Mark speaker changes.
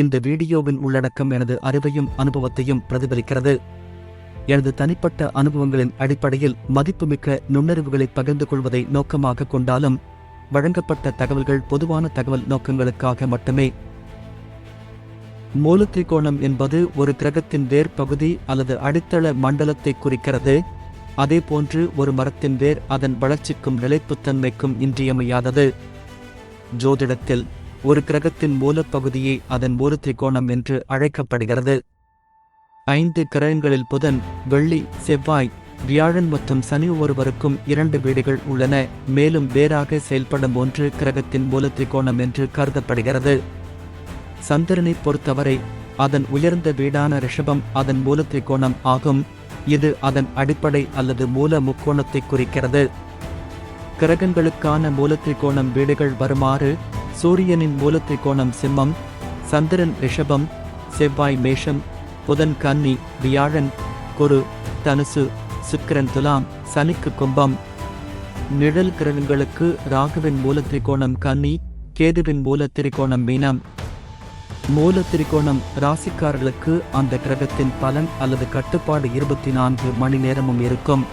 Speaker 1: இந்த வீடியோவின் உள்ளடக்கம் எனது அறிவையும் அனுபவத்தையும் பிரதிபலிக்கிறது. எனது தனிப்பட்ட அனுபவங்களின் அடிப்படையில் மதிப்புமிக்க நுண்ணறிவுகளை பகிர்ந்து கொள்வதை நோக்கமாக கொண்டாலும் வழங்கப்பட்ட தகவல்கள் பொதுவான தகவல் நோக்கங்களுக்காக மட்டுமே. மூலத்திரிகோணம் என்பது ஒரு கிரகத்தின் வேர் பகுதி அல்லது அடித்தள மண்டலத்தை குறிக்கிறது. அதேபோன்று ஒரு மரத்தின் வேர் அதன் வளர்ச்சிக்கும் நிலைப்புத்தன்மைக்கும் இன்றியமையாதது. ஜோதிடத்தில் ஒரு கிரகத்தின் மூலப்பகுதியே அதன் மூலத்திரிகோணம் என்று அழைக்கப்படுகிறது. ஐந்து கிரகங்களில் புதன் வெள்ளி செவ்வாய் வியாழன் மற்றும் சனி ஒருவருக்கும் இரண்டு வீடுகள் உள்ளன. மேலும் வேறாக செயல்படும் ஒன்று கிரகத்தின் மூலத்திரிகோணம் என்று கருதப்படுகிறது. சந்திரனை பொறுத்தவரை அதன் உயர்ந்த வீடான ரிஷபம் அதன் மூலத்திரிகோணம் ஆகும். இது அதன் அடிப்படை அல்லது மூல முக்கோணத்தை குறிக்கிறது. கிரகங்களுக்கான மூலத்திரிகோணம் வீடுகள் வருமாறு சூரியனின் மூலத்திரிகோணம் சிம்மம் சந்திரன் ரிஷபம் செவ்வாய் மேஷம் புதன் கன்னி வியாழன் குரு தனுசு சுக்கிரன் துலாம் சனிக்கு கும்பம். நிழல் கிரகங்களுக்கு ராகுவின் மூலத்திரிகோணம் கன்னி கேதுவின் மூலத்திரிகோணம் மீனம். மூல திரிகோணம் ராசிக்காரர்களுக்கு அந்த கிரகத்தின் பலன் அல்லது கட்டுப்பாடு இருபத்தி நான்கு மணி நேரமும் இருக்கும்.